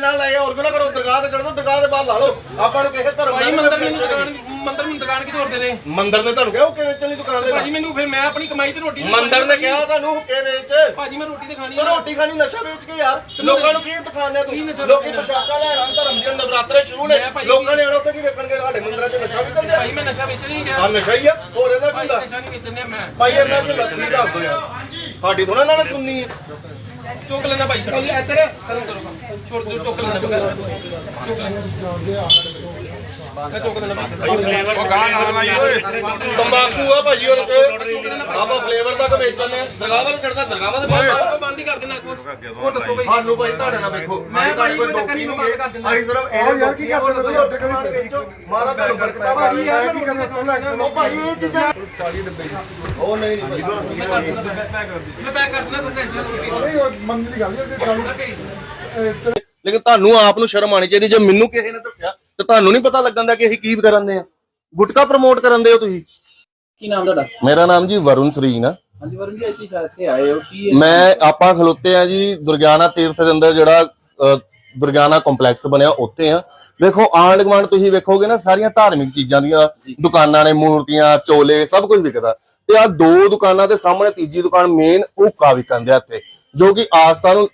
ਨਾ ਲਾਏ ਹੋਰ ਕਿਉਂ ਨਾ ਕਰੋ ਦਰਗਾਹ ਤੇ ਚੜ੍ਹੋ ਦਰਗਾਹ ਦੇ ਬਾਹਰ ਲਾ ਲਓ। ਆਪਾਂ ਨੂੰ ਕਿਸੇ ਧਰਮ ਨਾਲ ਮੰਦਰ ਮੈਨੂੰ ਦੁਕਾਨ ਮੰਦਰ ਮੈਨੂੰ ਦੁਕਾਨ ਕਿਤੇ ਹੋਰ ਦੇ ਦੇ ਮੰਦਰ ਨੇ ਤੁਹਾਨੂੰ ਕਿਹਾ ਉਹ ਕਿਵੇਂ ਚੱਲੀ ਦੁਕਾਨ ਦੇ ਭਾਜੀ ਮੈਨੂੰ ਫਿਰ ਮੈਂ ਆਪਣੀ ਕਮਾਈ ਤੇ ਰੋਟੀ ਮੰਦਰ ਨੇ ਕਿਹਾ ਤੁਹਾਨੂੰ ਹੁੱਕੇ ਵੇਚ ਭਾਜੀ ਮੈਂ ਰੋਟੀ ਤੇ ਖਾਣੀ ਤੇ ਰੋਟੀ ਖਾਣੀ ਨਸ਼ਾ ਵੇਚ ਕੇ ਯਾਰ। ਲੋਕਾਂ ਨੂੰ ਕੀ ਦਿਖਾਉਂਦੇ ਤੂੰ ਲੋਕੀ ਵੇਚਣਾ? ਪੋਸ਼ਾਕਾਂ ਲੈਣ ਆਉਣ ਧਰਮ ਦੇ ਨਵਰਾਤਰੇ ਸ਼ੁਰੂ ਨੇ। ਭਾਈ ਲੋਕਾਂ ਨੇ ਆਣਾ ਉੱਥੇ ਕੀ ਵੇਖਣਗੇ? ਸਾਡੇ ਮੰਦਰਾਂ 'ਚ ਨਸ਼ਾ ਵੀ ਕਰਦੇ ਭਾਈ ਮੈਂ ਨਸ਼ਾ ਵੇਚ ਨਹੀਂ ਗਿਆ ਨਸ਼ਾ ਹੀ ਆ। ਹੋਰ ਇਹਦਾ ਕੀ ਭਾਈ ਹੁੰਦਾ ਨਸ਼ਾ ਨਹੀਂ ਵੇਚਣ ਮੈਂ। ਭਾਈ ਇਹਨਾਂ ਨੂੰ ਲੱਸੀ ਦੱਸ ਦੋ ਯਾਰ। ਸਾਡੀ ਥੋੜਾ ਨਾਲ ਸੁਣਨੀ ਹੈ ਚੁੱਕ ਲੈਣਾ ਭਾਈ ਇੱਧਰ। ਕਰੋ ਛੋੜ ਦਿਓ ਚੁੱਕ ਲੈਣਾ। ਚੁੱਕ ਲੈਣਾ। ਉਹ ਗਾਂ ਨਾਲ ਆਈ ਓਏ। ਤੰਬਾਕੂ ਆ ਭਾਜੀ ਉਹਦੇ ਚ ਆਪਾਂ ਫਲੇਵਰ ਤੱਕ ਵੇਚਣੇ ਦਰਗਾਹ ਵਾਲੇ ਚੜਦਾ ਦਰਗਾਹ ਵਾਲੇ ਉਹ ਬੰਦ ਹੀ ਕਰ ਦੇਣਾ ਉਹ ਦੱਸੋ ਭਾਈ ਸਾਨੂੰ ਭਾਈ ਤੁਹਾਡੇ ਨਾਲ ਵੇਖੋ। ਮੈਂ ਤੁਹਾਡੇ ਭਾਈ ਕੋਈ ਚੱਕਰ ਨਹੀਂ, ਮੈਂ ਬੰਦ ਕਰ ਦਿੰਦਾ। ਅਸੀਂ ਸਿਰਫ ਇਹ ਯਾਰ ਕੀ ਕਰਦੇ ਤੁਸੀਂ? ਉੱਥੇ ਕਰੀ ਵੇਚੋ ਮਾਰਾ ਤੁਹਾਨੂੰ ਬਰਕਤਾਂ ਭਾਜੀ ਯਾਰ ਕੀ ਕਰਨਾ? ਪਹਿਲਾਂ ਉਹ ਭਾਈ ਇਹ ਚੀਜ਼ਾਂ ਉਹ ਨਹੀਂ ਨਹੀਂ। ਭਾਈ ਮੈਂ ਕਰ ਦਿੰਦਾ ਮੈਂ ਪੈਕ ਕਰ ਦਿੰਦਾ ਸਭ ਟੈਨਸ਼ਨ ਨਹੀਂ ਨਹੀਂ ਉਹ ਮੰਨ ਦੀ ਗੱਲ ਹੈ ਤੇ ਗੱਲ ਲੇਕਿਨ ਤੁਹਾਨੂੰ ਆਪ ਨੂੰ ਸ਼ਰਮ ਆਣੀ ਚਾਹੀਦੀ। ਜੇ ਮੈਨੂੰ ਕਿਸੇ ਨੇ ਦੱਸਿਆ ਤੁਹਾਨੂੰ ਨਹੀਂ ਪਤਾ ਲੱਗਣ ਦਾ ਕਿ ਅਸੀਂ ਕੀ ਕਰਨ ਦੇ ਆ। ਗੁਟਕਾ ਪ੍ਰਮੋਟ ਕਰਨ ਦੇ ਹੋ ਤੁਸੀਂ। ਕੀ ਨਾਮ ਤੁਹਾਡਾ? ਮੇਰਾ ਨਾਮ ਜੀ ਵਰੁਣ ਸਰੀਨ ਆ। ਹਾਂਜੀ ਵਰੁਣ ਜੀ ਇੱਥੇ ਇੱਥੇ ਆਏ ਹੋ। ਕੀ ਮੈਂ ਆਪਾਂ ਖਲੋਤੇ ਆ ਜੀ ਦੁਰਗਿਆਨਾ ਤੀਰਥ ਦੇ ਅੰਦਰ ਜਿਹੜਾ ਦੁਰਗਿਆਨਾ ਕੰਪਲੈਕਸ ਬਣਿਆ ਉੱਥੇ ਆ। ਵੇਖੋ ਆਂਡ ਗਵਾਂਡ ਤੁਸੀਂ ਵੇਖੋਗੇ ਨਾ ਸਾਰੀਆਂ ਧਾਰਮਿਕ ਚੀਜ਼ਾਂ ਦੀਆਂ ਦੁਕਾਨਾਂ ਨੇ ਮੂਰਤੀਆਂ ਚੋਲੇ ਸਭ ਕੁਝ ਵਿਕਦਾ। ਤੇ ਆ ਦੋ ਦੁਕਾਨਾਂ ਦੇ ਸਾਹਮਣੇ ਤੀਜੀ ਦੁਕਾਨ ਮੇਨ ਹੁੱਕਾ ਵਿਕਣ ਦੇ ਇੱਥੇ ਜੋ ਕਿ ਆਸਥਾ ਨੂੰ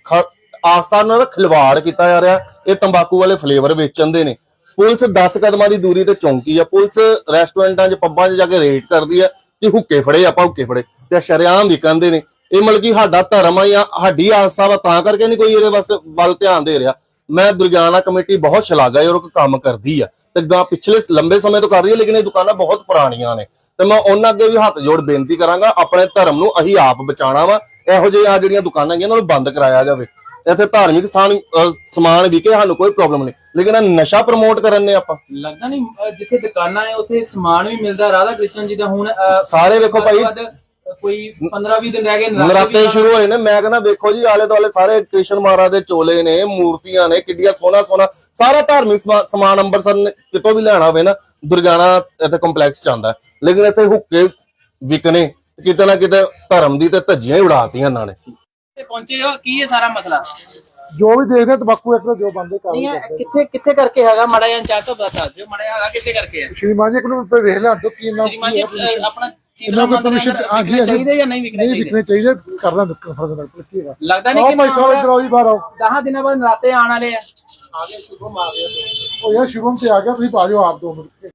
ਆਸਥਾ ਨਾਲ ਖਿਲਵਾੜ ਕੀਤਾ ਜਾ ਰਿਹਾ। ਇਹ ਤੰਬਾਕੂ ਵਾਲੇ ਫਲੇਵਰ ਵੇਚਣ ਦੇ ਨੇ। ਪੁਲਿਸ 10 ਕਦਮਾਂ ਦੀ ਦੂਰੀ ਤੇ ਚੌਂਕੀ ਆ। ਪੁਲਿਸ ਰੈਸਟੋਰੈਂਟਾਂ 'ਚ, ਪੱਬਾਂ 'ਚ ਜਾ ਕੇ ਰੇਡ ਕਰਦੀ ਆ ਕਿ ਹੁੱਕੇ ਫੜੇ, ਆਪਾਂ ਹੁੱਕੇ ਫੜੇ। ਤੇ ਸ਼ਰਿਆਮ ਵਿਕਣਦੇ ਨੇ, ਇਹ ਮਤਲਬ ਕਿ ਸਾਡਾ ਧਰਮ ਆ ਜਾਂ ਸਾਡੀ ਆਸਥਾ ਵਾ, ਤਾਂ ਕਰਕੇ ਨਹੀਂ ਕੋਈ ਇਹਦੇ ਵਾਸਤੇ ਵੱਲ ਧਿਆਨ ਦੇ ਰਿਹਾ। ਮੈਂ ਦੁਰਗਿਆਨਾ ਕਮੇਟੀ ਬਹੁਤ ਸ਼ਲਾਘਾਯੋਗ ਕੰਮ ਕਰਦੀ ਆ। ਤੇ ਗਾ ਪਿਛਲੇ ਲੰਬੇ ਸਮੇਂ ਤੋਂ ਕਰ ਰਹੀ ਹੈ ਲੇਕਿਨ ਇਹ ਦੁਕਾਨਾਂ ਬਹੁਤ ਪੁਰਾਣੀਆਂ ਨੇ। ਤੇ ਮੈਂ ਉਹਨਾਂ ਅੱਗੇ ਵੀ ਹੱਥ ਜੋੜ ਬੇਨਤੀ ਕਰਾਂਗਾ, ਆਪਣੇ ਧਰਮ ਨੂੰ ਅਸੀਂ ਆਪ ਬਚਾਉਣਾ ਵਾ। ਇਹੋ ਜਿਹੇ ਆ ਜਿਹੜੀਆਂ ਦੁਕਾਨਾਂ ਹੈਗੀਆਂ, ਉਹਨਾਂ ਨੂੰ ਬੰਦ ਕਰਾਇਆ ਜਾਵੇ। ਇੱਥੇ ਧਾਰਮਿਕ ਸਥਾਨ ਅਹ, ਸਮਾਨ ਵਿਕੇ ਸਾਨੂੰ ਕੋਈ ਪ੍ਰੋਬਲਮ ਨਹੀਂ। ਲੇਕਿਨ ਇਹ ਨਸ਼ਾ ਪ੍ਰਮੋਟ ਕਰਨ ਨੇ ਆਪਾਂ। ਲੱਗਦਾ ਨਹੀਂ ਅਹ ਜਿੱਥੇ ਦੁਕਾਨਾਂ ਹੈ ਉੱਥੇ ਸਮਾਨ ਵੀ ਮਿਲਦਾ। ਰਾਧਾ ਕ੍ਰਿਸ਼ਨ ਜੀ ਦਾ ਹੁਣ ਅਹ, ਸਾਰੇ ਵੇਖੋ ਭਾਈ। ਵੱਧ ਤੋਂ ਵੱਧ ਕੋਈ 15 20 ਦਿਨ ਰਹਿ ਗਏ ਨਰਾਤੇ ਵੀ ਸ਼ੁਰੂ ਹੋਏ। ਨੇ। ਮੈਂ ਕਹਿੰਦਾ ਵੇਖੋ ਜੀ ਆਲੇ ਦੁਆਲੇ ਸਾਰੇ ਕ੍ਰਿਸ਼ਨ ਮਹਾਰਾਜ ਦੇ ਚੋਲੇ ਨੇ ਮੂਰਤੀਆਂ ਨੇ ਕਿੱਡੀਆਂ ਸੋਹਣਾ ਸੋਹਣਾ। ਸਾਰਾ ਧਾਰਮਿਕ ਸਮਾ- ਸਮਾਨ ਅੰਮ੍ਰਿਤਸਰ ਨੇ ਕਿਤੋਂ ਵੀ ਲੈਣਾ ਹੋਵੇ ਨਾ ਦੁਰਗਾਣਾ ਇੱਥੇ ਕੰਪਲੈਕਸ ਚ ਆਉਂਦਾ। ਹੈ। ਲੇਕਿਨ ਇੱਥੇ ਹੁੱਕੇ ਵਿਕਨੇ ਕਿਤੇ ਨਾ ਕਿਤੇ ਧਰਮ ਦੀ ਤੇ ਧੱਜੀਆਂ ਹੀ ਉਡਾਤੀਆਂ ਇਹਨਾਂ ਨੇ। ਤੇ ਪਹੁੰਚੇ ਹੋ ਕੀ ਇਹ ਸਾਰਾ ਮਸਲਾ? ਜੋ ਵੀ ਦੇਖਦੇ ਆ, ਤੰਬਾਕੂ ਇੱਕ ਜੋ ਬੰਦੇ ਕਰ ਨਹੀਂ ਇਹ ਕਿੱਥੇ ਕਿੱਥੇ ਕਰਕੇ ਹੈਗਾ? ਮੜਾ ਜਾਂ ਚਾਹ ਤੋਂ ਬਤਾ ਦਿਓ। ਮੜਾ ਹੈਗਾ ਕਿੱਥੇ ਕਰਕੇ ਹੈ? ਸ਼੍ਰੀਮਾਨ ਜੀ ਕੋਲ ਤੇ ਵੇਖ ਲਾਂ ਤੋਂ ਕੀ ਨਾਮ ਸ਼੍ਰੀਮਾਨ ਜੀ ਅਹ, ਆਪਣਾ ਇਹਨਾਂ ਕੋਲ permission ਹਾਂਜੀ, ਅਸੀਂ- ਚਾਹੀਦੇ ਜਾਂ ਨਹੀਂ ਵਿਕਣੇ ਨਹੀਂ ਚਾਹੀਦੇ? ਵਿਕਣੇ ਚਾਹੀਦੇ ਕਰ ਲਾਂ ਫ਼ਰਕ ਨਾਲ ਕੀ ਹੈਗਾ। ਲੱਗਦਾ ਨਹੀਂ ਆਓ ਕਿ ਭਾਈ ਸਾਹਿਬ ਇਧਰ ਆਓ ਜੀ ਬਾਹਰ ਆਓ। 10 ਦਿਨਾਂ ਬਾਅਦ ਨਰਾਤੇ ਆਉਣ ਵਾਲੇ ਆ। ਉਹ ਯਾਰ ਸ਼ੁਭਮ ਤੇ ਆ ਗਿਆ ਤੁਸੀਂ ਪਾ ਜਾਓ ਆਪ ਦੋ ਮਿੰਟ।